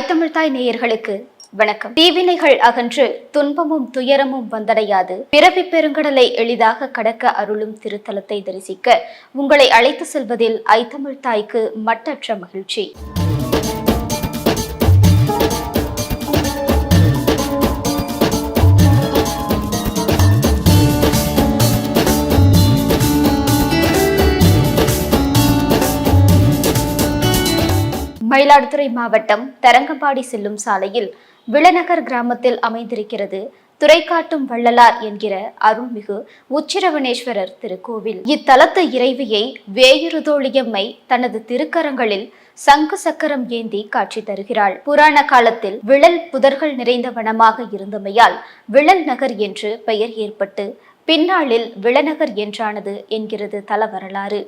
ஐத்தமிழ்தாய் நேயர்களுக்கு வணக்கம். தீவினைகள் அகன்று துன்பமும் துயரமும் வந்தடையாது. பிறவி பெருங்கடலை எளிதாக கடக்க அருளும் திருத்தலத்தை தரிசிக்க உங்களை அழைத்து செல்வதில் ஐத்தமிழ் தாய்க்கு மட்டற்ற மகிழ்ச்சி. மயிலாடுதுறை மாவட்டம் தரங்கம்பாடி செல்லும் சாலையில் விளநகர் கிராமத்தில் அமைந்திருக்கிறது துறைக்காட்டும் வள்ளலார் என்கிற அருள்மிகு உச்சிரவணேஸ்வரர் திருக்கோவில். இத்தலத்து இறைவியை வேயுருதோழியம்மை தனது திருக்கரங்களில் சங்கு சக்கரம் ஏந்தி காட்சி தருகிறாள். புராண காலத்தில் விழல் புதர்கள் நிறைந்த வனமாக இருந்தமையால் விழல் நகர் என்று பெயர் ஏற்பட்டு பின்னாளில் விளநகர் என்றானது என்கிறது தல வரலாறு.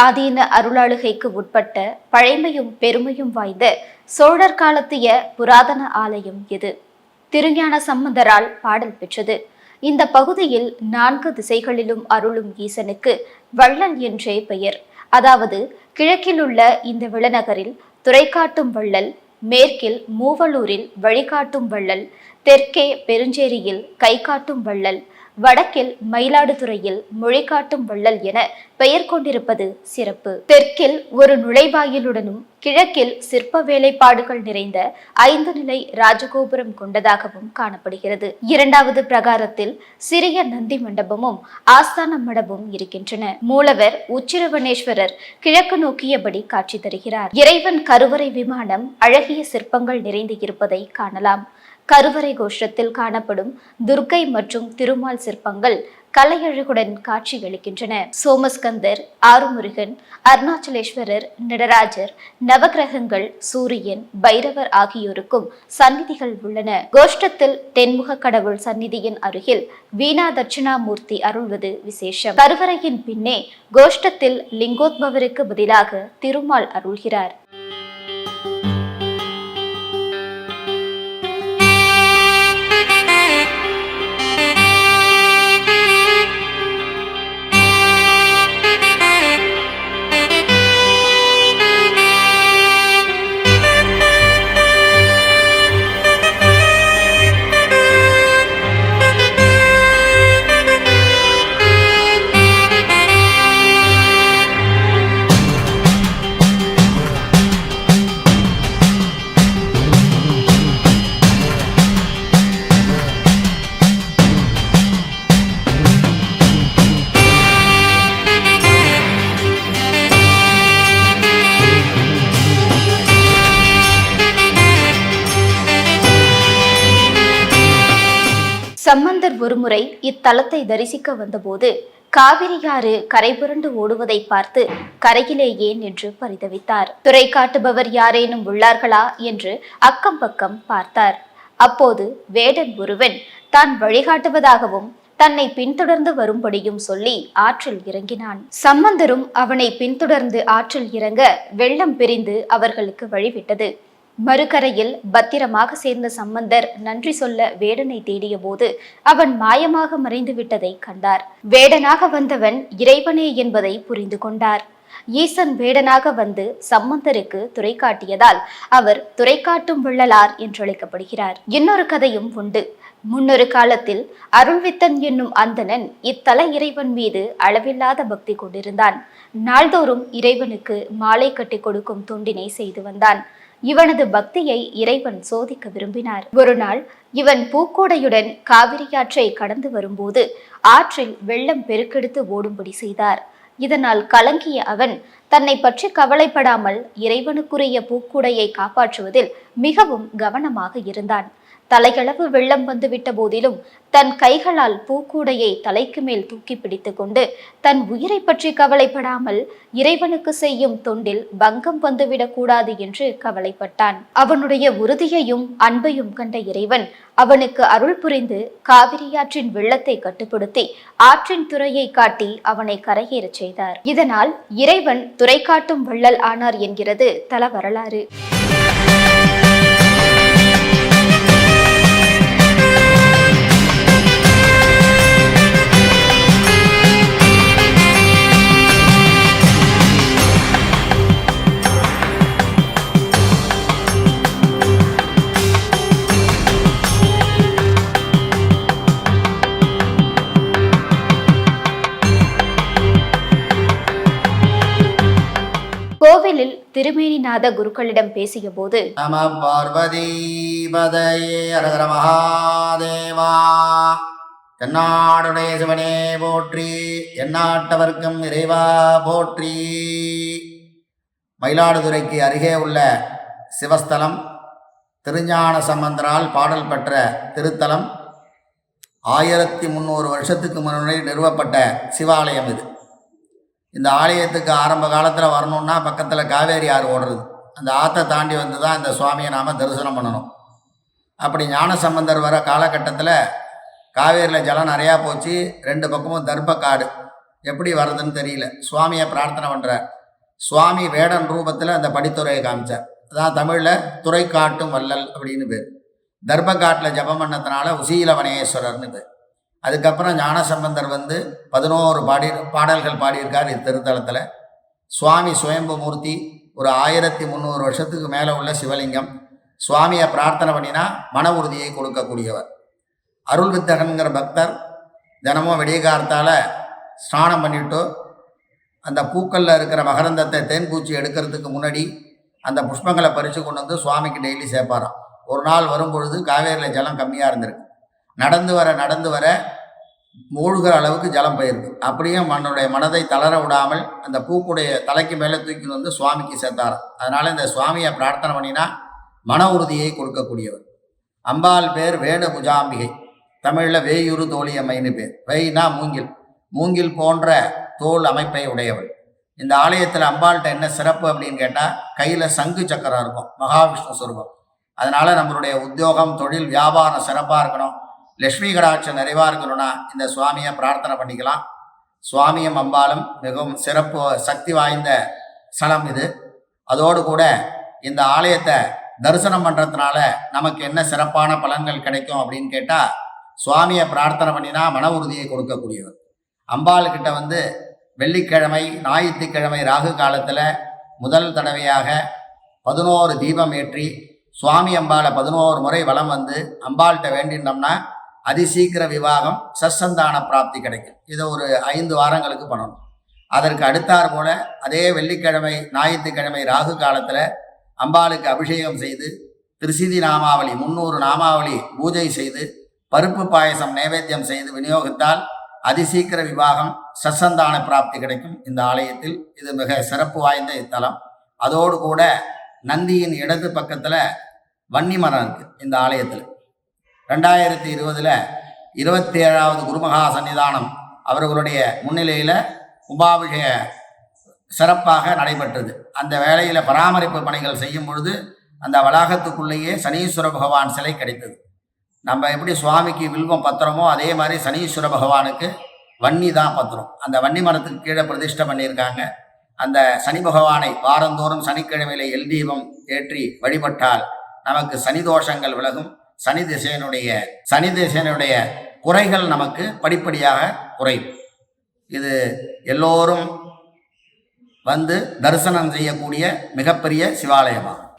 ஆதீன அருளாளுகைக்கு உட்பட்ட பழைமையும் பெருமையும் வாய்ந்த சோழர் காலத்திய புராதன ஆலயம் இது. திருஞான சம்பந்தரால் பாடல் பெற்றது. இந்த பகுதியில் நான்கு திசைகளிலும் அருளும் ஈசனுக்கு வள்ளல் என்றே பெயர். அதாவது கிழக்கில் உள்ள இந்த விளநகரில் துறைக்காட்டும் வள்ளல் மேற்கில் மூவலூரில் வழிகாட்டும் வள்ளல் தெற்கே பெருஞ்சேரியில் கைகாட்டும் வள்ளல் வடக்கில் மயிலாடுதுறையில் மொழிகாட்டும் வள்ளல் என பெயர் கொண்டிருப்பது சிறப்பு. தெற்கில் ஒரு நுழைவாயிலுடனும் கிழக்கில் சிற்ப வேலைப்பாடுகள் நிறைந்த ஐந்து நிலை ராஜகோபுரம் கொண்டதாகவும் காணப்படுகிறது. இரண்டாவது பிரகாரத்தில் சிறிய நந்தி மண்டபமும் ஆஸ்தான மண்டபமும் இருக்கின்றன. மூலவர் உச்சிரவணேஸ்வரர் கிழக்கு நோக்கியபடி காட்சி தருகிறார். இறைவன் கருவறை விமானம் அழகிய சிற்பங்கள் நிறைந்து இருப்பதை காணலாம். கருவறை கோஷ்டத்தில் காணப்படும் துர்க்கை மற்றும் திருமால் சிற்பங்கள் கலையழகுடன் காட்சியளிக்கின்றன சோமஸ்கந்தர் ஆறுமுருகன் அருணாச்சலேஸ்வரர் நடராஜர் நவகிரகங்கள் சூரியன் பைரவர் ஆகியோருக்கும் சந்நிதிகள் உள்ளன. கோஷ்டத்தில் தென்முக கடவுள் சந்நிதியின் அருகில் வீணா தட்சிணாமூர்த்தி அருள்வது விசேஷம். கருவறையின் பின்னே கோஷ்டத்தில் லிங்கோத்பவருக்கு பதிலாக திருமால் அருள்கிறார். ஒருமுறை இத்தலத்தை தரிசிக்க வந்தபோது காவிரியாறு கரைபுரண்டு ஓடுவதை பார்த்து கரையிலேயே நின்று பரிதவித்தார். துறை காட்டுபவர் யாரேனும் உள்ளார்களா? என்று அக்கம் பக்கம் பார்த்தார். அப்போது வேடன் ஒருவன் தான் வழிகாட்டுவதாகவும் தன்னை பின்தொடர்ந்து வரும்படியும் சொல்லி ஆற்றில் இறங்கினான். சம்பந்தரும் அவனை பின்தொடர்ந்து ஆற்றில் இறங்க வெள்ளம் பிரிந்து அவர்களுக்கு வழிவிட்டது. மறுகரையில் பத்திரமாக சேர்ந்த சம்பந்தர் நன்றி சொல்ல வேடனை தேடிய போது அவன் மாயமாக மறைந்து விட்டதை கண்டார். வேடனாக வந்தவன் இறைவனே என்பதை புரிந்து கொண்டார். ஈசன் வேடனாக வந்து சம்பந்தருக்கு துறை காட்டியதால் அவர் துறை காட்டும் விள்ளலார் என்றழைக்கப்படுகிறார். இன்னொரு கதையும் உண்டு. முன்னொரு காலத்தில் அருள்வித்தன் என்னும் அந்தணன் இத்தல இறைவன் மீது அளவில்லாத பக்தி கொண்டிருந்தான். நாள்தோறும் இறைவனுக்கு மாலை கட்டி கொடுக்கும் தொண்டினை செய்து வந்தான். இவனது பக்தியை இறைவன் சோதிக்க விரும்பினார். ஒரு நாள் இவன் பூக்கோடையுடன் காவிரியாற்றை கடந்து வரும்போது ஆற்றில் வெள்ளம் பெருக்கெடுத்து ஓடும்படி செய்தார். இதனால் கலங்கிய அவன் தன்னை பற்றி கவலைப்படாமல் இறைவனுக்குரிய பூக்கூடையை காப்பாற்றுவதில் மிகவும் கவனமாக இருந்தான். தலையளவு வெள்ளம் வந்துவிட்ட போதிலும் தன் கைகளால் பூக்கூடையை தலைக்கு மேல் தூக்கி பிடித்து கொண்டு தன் உயிரை பற்றி கவலைப்படாமல் இறைவனுக்கு செய்யும் தொண்டில் பங்கம் வந்துவிடக்கூடாது என்று கவலைப்பட்டான். அவனுடைய உறுதியையும் அன்பையும் கண்ட இறைவன் அவனுக்கு அருள் புரிந்து காவிரியாற்றின் வெள்ளத்தை கட்டுப்படுத்தி ஆற்றின் துறையை காட்டி அவனை கரையேறச் செய்தார். இதனால் இறைவன் துறை காட்டும் வள்ளல் ஆனார் என்கிறது தல வரலாறு. கோவிலில் திருமேனிநாத குருக்களிடம் பேசிய போது நம பார்வதீபதையே அரகர மகாதேவா தென்னாடுடைய சிவனே போற்றி எந்நாட்டவர்க்கும் இறைவா போற்றி. மயிலாடுதுறைக்கு அருகே உள்ள சிவஸ்தலம் திருஞான சம்பந்தரால் பாடல் பெற்ற திருத்தலம் ஆயிரத்தி முந்நூறு வருஷத்துக்கு முன்னாடி நிறுவப்பட்ட சிவாலயம் இது. இந்த ஆலயத்துக்கு ஆரம்ப காலத்தில் வரணுன்னா பக்கத்தில் காவேரி ஆறு ஓடுறது. அந்த ஆற்றை தாண்டி வந்து தான் இந்த சுவாமியை நாம் தரிசனம் பண்ணணும். அப்படி ஞான சம்பந்தர் வர காலகட்டத்தில் காவேரியில் ஜலம் நிறையா போச்சு. ரெண்டு பக்கமும் தர்ப்பக்காடு. எப்படி வர்றதுன்னு தெரியல. சுவாமியை பிரார்த்தனை பண்ணுறார் சுவாமி வேடன் ரூபத்தில் அந்த படித்துறையை காமிச்சார். அதான் தமிழில் துறை காட்டும் வள்ளல் அப்படின்னு பேர். தர்ப்பக்காட்டில் ஜபம் பண்ணதுனால உசீலவனேஸ்வரர்னு பேர். அதுக்கப்புறம் ஞானசம்பந்தர் வந்து பதினோரு பாடி பாடல்கள் பாடியிருக்கார் இத்திருத்தலத்தில் சுவாமி சுயம்பு மூர்த்தி ஒரு ஆயிரத்தி முந்நூறு வருஷத்துக்கு மேலே உள்ள சிவலிங்கம். சுவாமியை பிரார்த்தனை பண்ணினா மன உறுதியை கொடுக்கக்கூடியவர். அருள் வித்தகன்கிற பக்தர் தினமும் விடியகார்த்தால் ஸ்நானம் பண்ணிவிட்டு அந்த பூக்களில் இருக்கிற மகரந்தத்தை தேன்பூச்சி எடுக்கிறதுக்கு முன்னாடி அந்த புஷ்பங்களை பறித்து கொண்டு வந்து சுவாமிக்கு டெய்லி சேர்ப்பாராம். ஒரு நாள் வரும்பொழுது காவேரியில் ஜலம் கம்மியாக இருந்திருக்கு. நடந்து வர நடந்து வர மூழ்கிற அளவுக்கு ஜலம் போயிருக்கு. அப்படியே மன்னுடைய மனதை தளர விடாமல் அந்த பூக்குடைய தலைக்கு மேலே தூக்கிட்டு வந்து சுவாமிக்கு சேர்த்தார். அதனால் இந்த சுவாமியை பிரார்த்தனை பண்ணினா மன உறுதியை கொடுக்கக்கூடியவர். அம்பாள் பேர் வேணு புஜாம்பிகை தமிழில் தோழிய தோழியம்மைன்னு பேர். வெய்னா மூங்கில். மூங்கில் போன்ற தோல் அமைப்பை உடையவள். இந்த ஆலயத்தில் அம்பாள்கிட்ட என்ன சிறப்பு அப்படின்னு கேட்டால் கையில் சங்கு சக்கரம் இருக்கும். மகாவிஷ்ணு சுரூபம். அதனால் நம்மளுடைய உத்தியோகம் தொழில் வியாபாரம் சிறப்பாக இருக்கணும். லக்ஷ்மி கடாட்சம் நிறைவாக இருக்கணும்னா இந்த சுவாமியை பிரார்த்தனை பண்ணிக்கலாம். சுவாமியும் அம்பாலும் மிகவும் சிறப்பு சக்தி வாய்ந்த ஸ்தலம் இது. அதோடு கூட இந்த ஆலயத்தை தரிசனம் பண்ணுறதுனால நமக்கு என்ன சிறப்பான பலன்கள் கிடைக்கும் அப்படின்னு கேட்டால் சுவாமியை பிரார்த்தனை பண்ணினா மன உறுதியை கொடுக்கக்கூடியவர். அம்பாள்கிட்ட வந்து வெள்ளிக்கிழமை ஞாயிற்றுக்கிழமை ராகு காலத்தில் முதல் தடவையாக பதினோரு தீபம் ஏற்றி சுவாமி அம்பாளை பதினோரு முறை வலம் வந்து அம்பாள்கிட்ட வேண்டினோம்னா அதிசீக்கிர விவாகம் சசந்தான பிராப்தி கிடைக்கும். இதை ஒரு ஐந்து வாரங்களுக்கு பண்ணணும். அதற்கு அடுத்தார் போல அதே வெள்ளிக்கிழமை ஞாயிற்றுக்கிழமை ராகு காலத்தில் அம்பாளுக்கு அபிஷேகம் செய்து திருசிதி நாமாவளி முந்நூறு நாமாவளி பூஜை செய்து பருப்பு பாயசம் நைவேத்தியம் செய்து விநியோகித்தால் அதிசீக்கிர விவாகம் சசந்தான பிராப்தி கிடைக்கும். இந்த ஆலயத்தில் இது மிக சிறப்பு வாய்ந்த இத்தலம் அதோடு கூட நந்தியின் இடது பக்கத்தில் வன்னி மரம் இருக்குது இந்த ஆலயத்தில். ரெண்டாயிரத்தி இருபதில் இருபத்தி ஏழாவது குருமகா சன்னிதானம் அவர்களுடைய முன்னிலையில் கும்பாபிஷேக சிறப்பாக நடைபெற்றது. அந்த வேளையில் பராமரிப்பு பணிகள் செய்யும் பொழுது அந்த வளாகத்துக்குள்ளேயே சனீஸ்வர பகவான் சிலை கிடைத்தது. நம்ம எப்படி சுவாமிக்கு வில்வம் பத்திரமோ அதே மாதிரி சனீஸ்வர பகவானுக்கு வன்னி தான் பத்திரம். அந்த வன்னி மரத்துக்கு கீழே பிரதிஷ்டை பண்ணியிருக்காங்க. அந்த சனி பகவானை வாரந்தோறும் சனிக்கிழமையில எல் தீபம் ஏற்றி வழிபட்டால் நமக்கு சனி தோஷங்கள் விலகும். சனி திசையனுடைய சனி திசையனுடைய குறைகள் நமக்கு படிப்படியாக குறையும். இது எல்லோரும் வந்து தரிசனம் செய்யக்கூடிய மிகப்பெரிய சிவாலயமாகும்.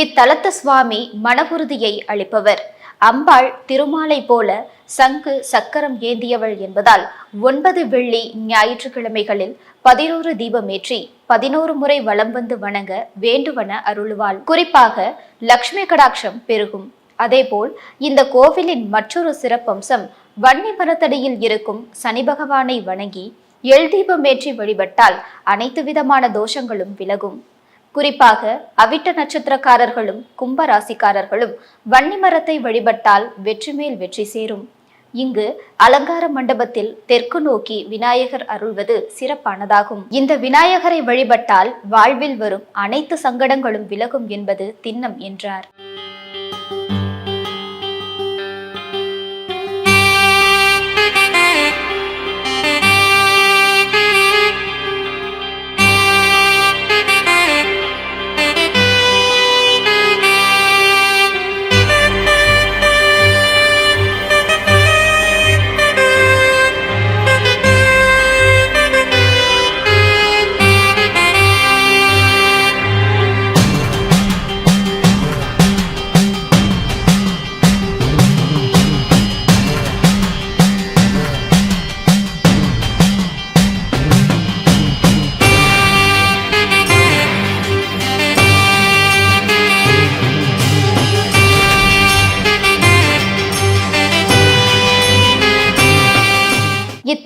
இத்தலத்து சுவாமி மனவுறுதியை அளிப்பவர். அம்பாள் திருமாலை போல சங்கு சக்கரம் ஏந்தியவள் என்பதால் ஒன்பது வெள்ளி ஞாயிற்றுக்கிழமைகளில் பதினோரு தீபமேற்றி பதினோரு முறை வலம் வந்து வணங்க வேண்டுவன அருளுவாள். குறிப்பாக லக்ஷ்மி கடாட்சம் பெருகும். அதேபோல் இந்த கோவிலின் மற்றொரு சிறப்பம்சம் வன்னி மரத்தடியில் இருக்கும் சனி பகவானை வணங்கி எள் தீபமேற்றி வழிபட்டால் அனைத்து விதமான தோஷங்களும் விலகும். குறிப்பாக அவிட்ட நட்சத்திரக்காரர்களும் கும்ப ராசிக்காரர்களும் வன்னி மரத்தை வழிபட்டால் வெற்றி மேல் வெற்றி சேரும். இங்கு அலங்கார மண்டபத்தில் தெற்கு நோக்கி விநாயகர் அருள்வது சிறப்பானதாகும். இந்த விநாயகரை வழிபட்டால் வாழ்வில் வரும் அனைத்து சங்கடங்களும் விலகும் என்பது திண்ணம் என்றார்.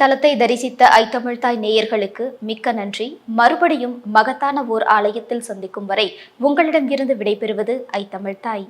இத்தலத்தை தரிசித்த ஐத்தமிழ்தாய் நேயர்களுக்கு மிக்க நன்றி. மறுபடியும் மகத்தான ஓர் ஆலயத்தில் சந்திக்கும் வரை உங்களிடம் இருந்து விடைபெறுவது ஐத்தமிழ்தாய்